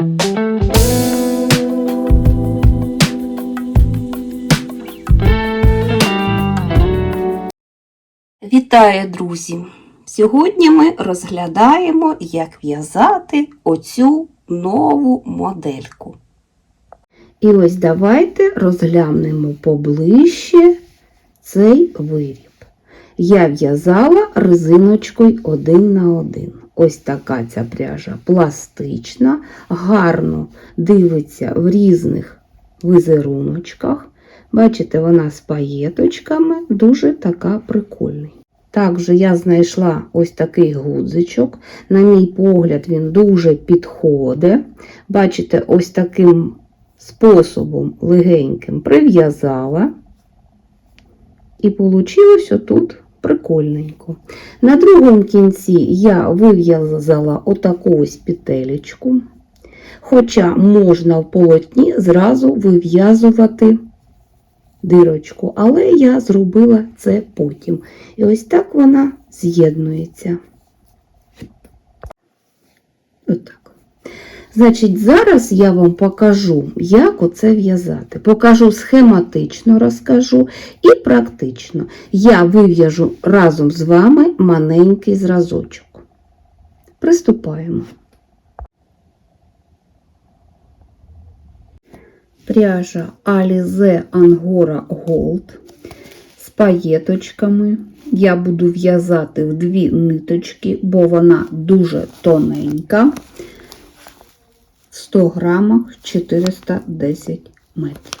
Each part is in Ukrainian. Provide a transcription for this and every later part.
Вітаю, друзі! Сьогодні ми розглядаємо, як в'язати оцю нову модельку. І ось давайте розглянемо поближче цей виріб. Я в'язала резиночкою один на один. Ось така ця пряжа пластична, гарно дивиться в різних візеруночках. Бачите, вона з паєточками, дуже така прикольний. Також я знайшла ось такий гудзичок. На мій погляд, він дуже підходить. Бачите, ось таким способом легеньким прив'язала. І вийшло отут прикольненько. На другому кінці я вив'язала отаку ось петелечку. Хоча можна в полотні зразу вив'язувати дирочку, але я зробила це потім. І ось так вона з'єднується. Отак. Значить, зараз я вам покажу, як оце в'язати. Покажу схематично, розкажу і практично. Я вив'яжу разом з вами маленький зразочок. Приступаємо. пряжа Alize Angora Gold з паєточками. Я буду в'язати в дві ниточки, бо вона дуже тоненька. 100 грамах 410 метрів.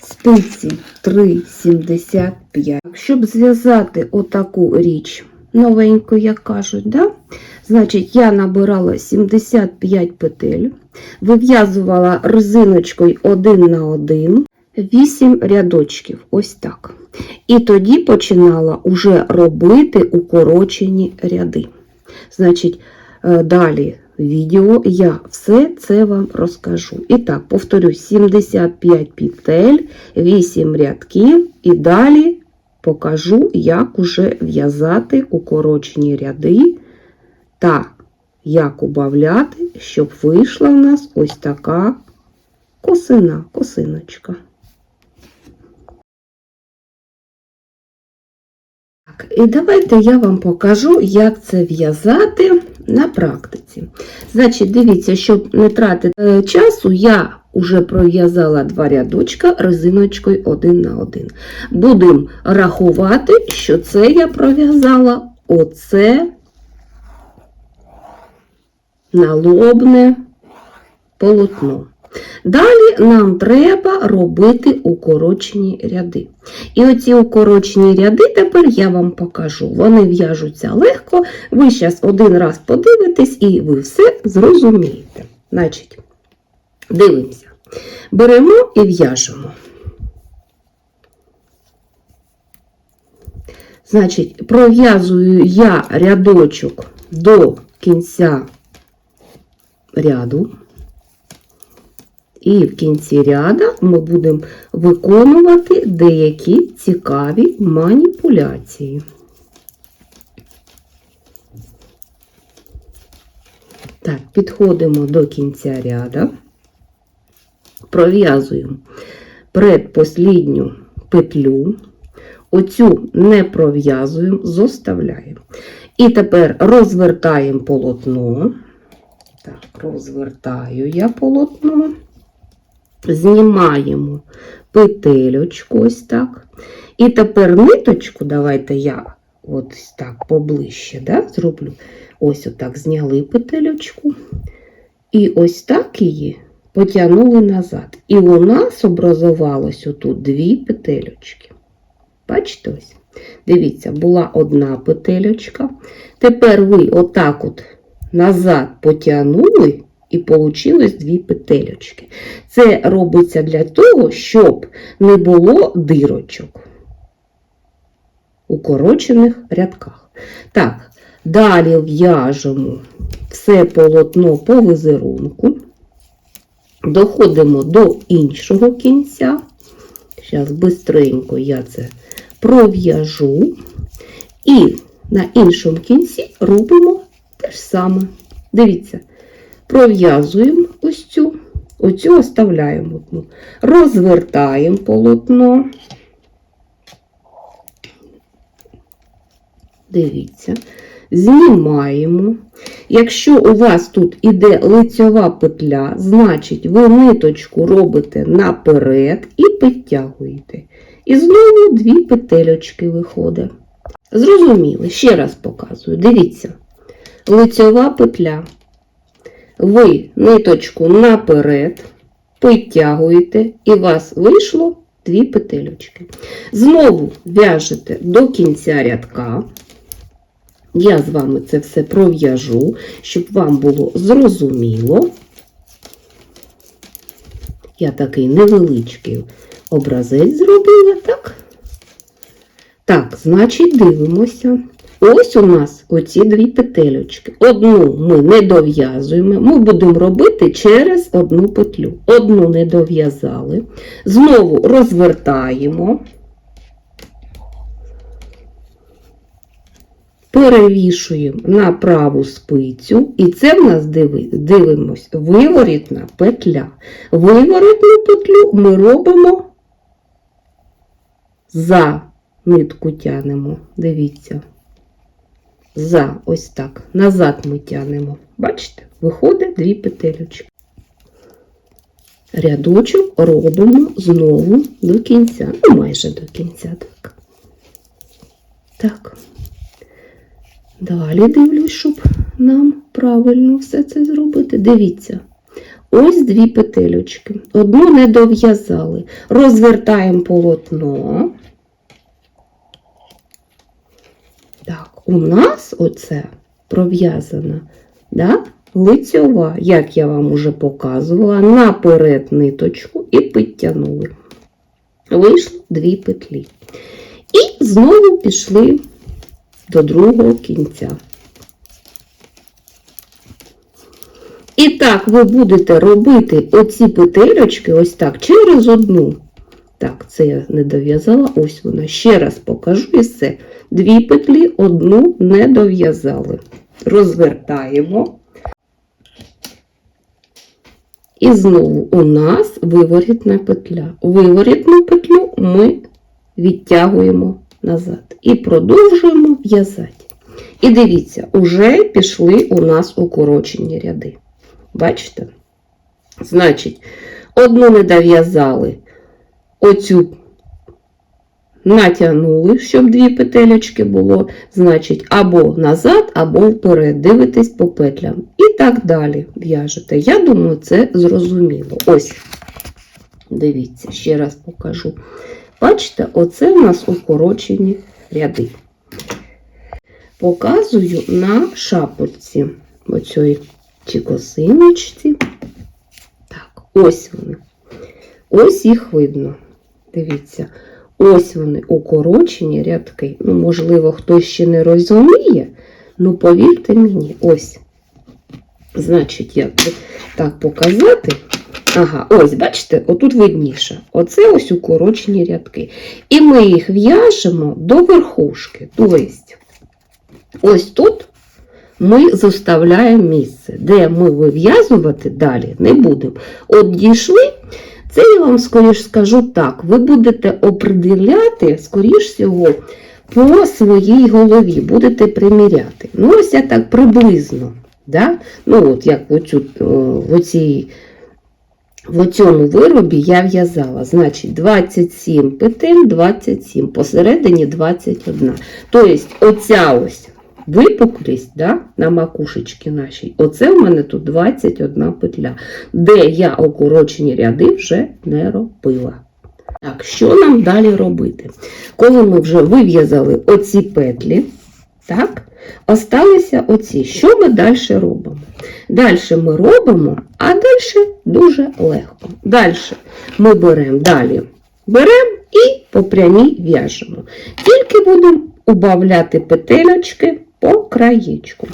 Спиці 3,75. Щоб зв'язати отаку річ, новеньку, як кажуть, да? значить, я набирала 75 петель вив'язувала резиночкою один на один, 8 рядочків, ось так. І тоді починала уже робити укорочені ряди. Значить, е, далі відео я все це вам розкажу. І так, повторюсь, 75 петель, 8 рядків, і далі покажу, як уже в'язати укорочені ряди та як убавляти, щоб вийшла в нас ось така косина, косиночка. І давайте я вам покажу, як це в'язати на практиці. Значить, дивіться, щоб не тратити е, часу, я вже пров'язала два рядочка резиночкою один на один. Будемо рахувати, що це я пров'язала оце налобне полотно. Далі нам треба робити укорочені ряди. І оці укорочені ряди тепер я вам покажу. Вони в'яжуться легко, ви зараз один раз подивитесь і ви все зрозумієте. Значить, дивимося. Беремо і в'яжемо. Значить, пров'язую я рядочок до кінця ряду. І в кінці ряда ми будемо виконувати деякі цікаві маніпуляції. Так, підходимо до кінця ряда, пров'язуємо предпослідню петлю, оцю не пров'язуємо, зоставляємо. І тепер розвертаємо полотно. Так, розвертаю я полотно, знімаємо петельочку ось так. І тепер ниточку, давайте я ось так поближче да, зроблю. Ось отак зняли петельочку. І ось так її потягнули назад. І у нас образувалось отут дві петельочки. Бачите ось? Дивіться, була одна петельочка. Тепер ви отак от назад потягнули і вийшло дві петельочки. Це робиться для того, щоб не було дирочок у корочених рядках. Так, далі в'яжемо все полотно по візерунку, доходимо до іншого кінця. Зараз бистренько я це пров'яжу. І на іншому кінці робимо те ж саме. Дивіться, пров'язуємо ось цю, Оцю оставляємо одну. Розвертаємо полотно. Дивіться, знімаємо. Якщо у вас тут іде лицьова петля, значить ви ниточку робите наперед і підтягуєте. І знову дві петельочки виходить. Зрозуміли, ще раз показую. Дивіться, лицьова петля. Ви ниточку наперед підтягуєте, і у вас вийшло дві петельочки. Знову в'яжете до кінця рядка. Я з вами це все пров'яжу, щоб вам було зрозуміло. Я такий невеличкий образець зробила, так? Так, значить, дивимося. Ось у нас оці дві петельочки. Одну ми не дов'язуємо, ми будемо робити через одну петлю. Одну не дов'язали. Знову розвертаємо. перевішуємо на праву спицю, і це в нас дивимось виворітна петля. Виворітну петлю ми робимо за нитку тянемо. Дивіться. За, ось так. Назад ми тянемо. Бачите? Виходить дві петелючки. Рядочок робимо знову до кінця. Ну, майже до кінця. Так. Так. Далі дивлюсь, щоб нам правильно все це зробити. Дивіться. Ось дві петелючки. Одну не дов'язали. Розвертаємо полотно. Так, у нас оце пров'язана да, лицьова, як я вам уже показувала, наперед ниточку і підтягнули. Вийшло дві петлі. І знову пішли до другого кінця. І так ви будете робити оці петелечки ось так через одну. Так, це я не дов'язала, ось вона. Ще раз покажу і все. Дві петлі, одну не дов'язали. Розвертаємо. І знову у нас виворітна петля. Виворітну петлю ми відтягуємо назад. І продовжуємо в'язати. І дивіться, уже пішли у нас укорочені ряди. Бачите? Значить, одну не дов'язали, оцю натягнули, щоб дві петелечки було, значить, або назад, або вперед. Дивитесь по петлям. І так далі в'яжете. Я думаю, це зрозуміло. Ось, дивіться, ще раз покажу. Бачите, оце у нас укорочені ряди. Показую на шапочці оцій чи косиночці. Так, ось вони. Ось їх видно. Дивіться, ось вони укорочені рядки. Ну, можливо, хтось ще не розуміє, ну повірте мені, ось. Значить, як так показати. Ага, ось, бачите, отут видніше. Оце ось укорочені рядки. І ми їх в'яжемо до верхушки. Тобто, ось тут ми зоставляємо місце, де ми вив'язувати далі не будемо. От дійшли, це я вам скоріш скажу так, ви будете определяти, скоріш всього, по своїй голові, будете приміряти. Ну, ось я так приблизно. Да? Ну, от як оцю, оцій в цьому виробі я в'язала, значить, 27 петель, 27, посередині 21. Тобто, оця ось випуклість да, на макушечці нашій, оце в мене тут 21 петля, де я окорочені ряди вже не робила. Так, що нам далі робити? Коли ми вже вив'язали оці петлі, так, осталися оці. Що ми далі робимо? Далі ми робимо, а далі дуже легко. Далі ми беремо далі беремо і по прямій в'яжемо. Тільки будемо убавляти петелечки по краєчку.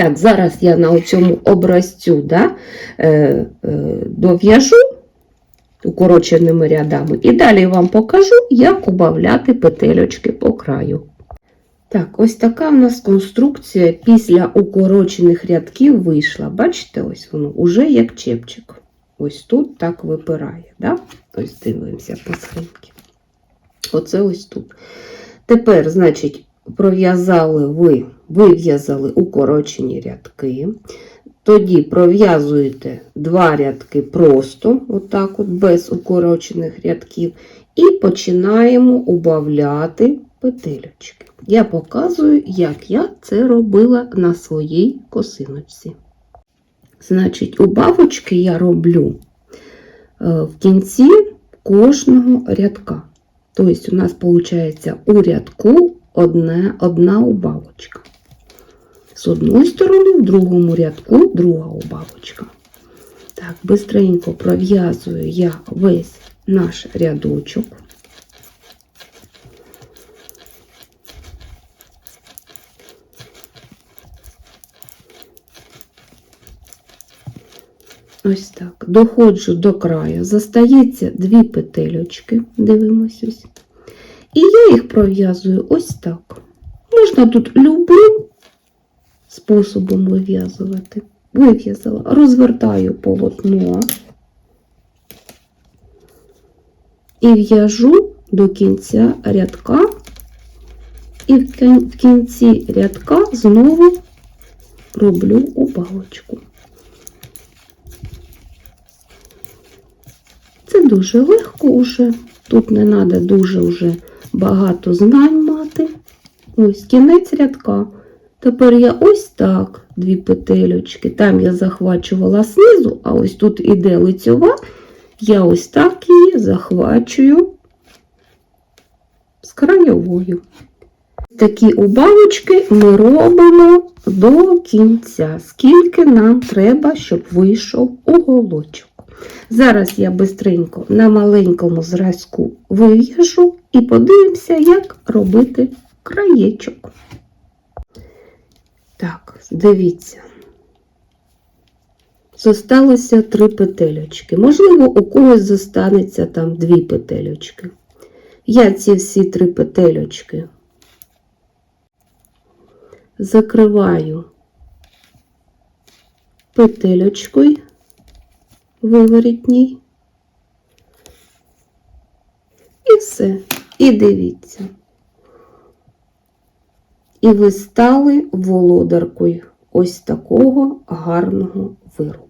Так, зараз я на цьому образцю да, е, е, дов'яжу укороченими рядами. І далі вам покажу, як убавляти петельочки по краю. Так, ось така в нас конструкція після укорочених рядків вийшла. Бачите, ось воно уже як чепчик. ось тут так випирає. Да? Ось дивимося по схемці. Оце ось тут. Тепер, значить, пров'язали ви, вив'язали укорочені рядки. Тоді пров'язуєте два рядки просто, отак от, без укорочених рядків, і починаємо убавляти петелечки. Я показую, як я це робила на своїй косиночці. Значить, убавочки я роблю е, в кінці кожного рядка. Тобто, у нас виходить у рядку одна, одна убавочка. З одної сторони, в другому рядку друга убавочка. Так, бистренько пров'язую я весь наш рядочок. Ось так. Доходжу до краю. Застається дві петельочки, дивимось ось. І я їх пров'язую ось так. Можна тут любим способом вив'язувати. Вив'язала, розвертаю полотно і в'яжу до кінця рядка, і в кінці рядка знову роблю убавочку. Це дуже легко вже. Тут не треба дуже вже багато знань мати. Ось кінець рядка. Тепер я ось так дві петельочки. Там я захвачувала знизу, а ось тут іде лицьова. Я ось так її захвачую з краєвою. Такі убавочки ми робимо до кінця, скільки нам треба, щоб вийшов уголочок. Зараз я бистренько на маленькому зразку вив'яжу і подивимося, як робити краєчок. Так, дивіться. Зосталося три петельочки. Можливо, у когось зостанеться там дві петельочки. Я ці всі три петельочки закриваю петельочкою виворітній. І все. І дивіться. І ви стали володаркою ось такого гарного виробу.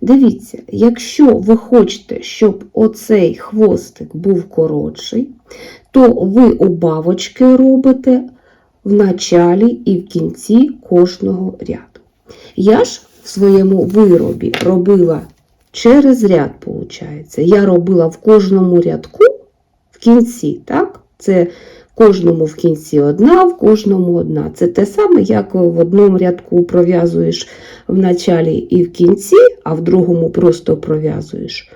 Дивіться, якщо ви хочете, щоб оцей хвостик був коротший, то ви убавочки робите в началі і в кінці кожного ряду. Я ж в своєму виробі робила через ряд, виходить. Я робила в кожному рядку кінці, так? Це кожному в кінці одна, в кожному одна. Це те саме, як в одному рядку пров'язуєш в началі і в кінці, а в другому просто пров'язуєш.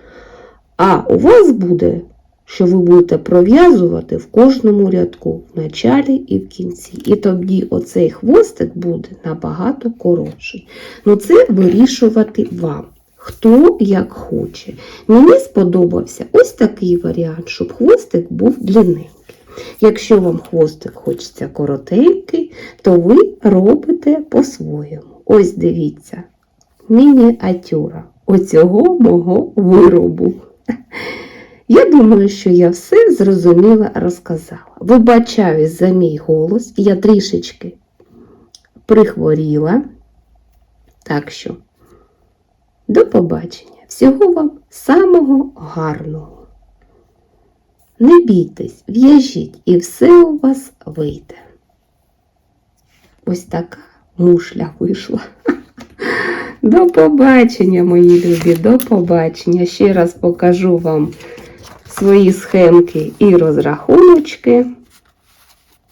А у вас буде, що ви будете пров'язувати в кожному рядку, в началі і в кінці. І тоді оцей хвостик буде набагато коротший. Ну, це вирішувати вам. Хто як хоче. Мені сподобався ось такий варіант, щоб хвостик був длинненький. Якщо вам хвостик хочеться коротенький, то ви робите по-своєму. Ось дивіться, мініатюра оцього мого виробу. Я думаю, що я все зрозуміла розказала. Вибачаюсь за мій голос, я трішечки прихворіла. Так що, до побачення. Всього вам самого гарного. Не бійтесь, в'яжіть, і все у вас вийде. Ось така мушля вийшла. До побачення, мої любі, до побачення. Ще раз покажу вам свої схемки і розрахуночки.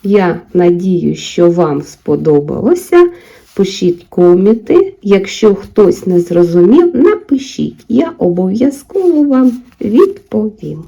Я надію, що вам сподобалося. Пишіть коменти. Якщо хтось не зрозумів, напишіть. Я обов'язково вам відповім.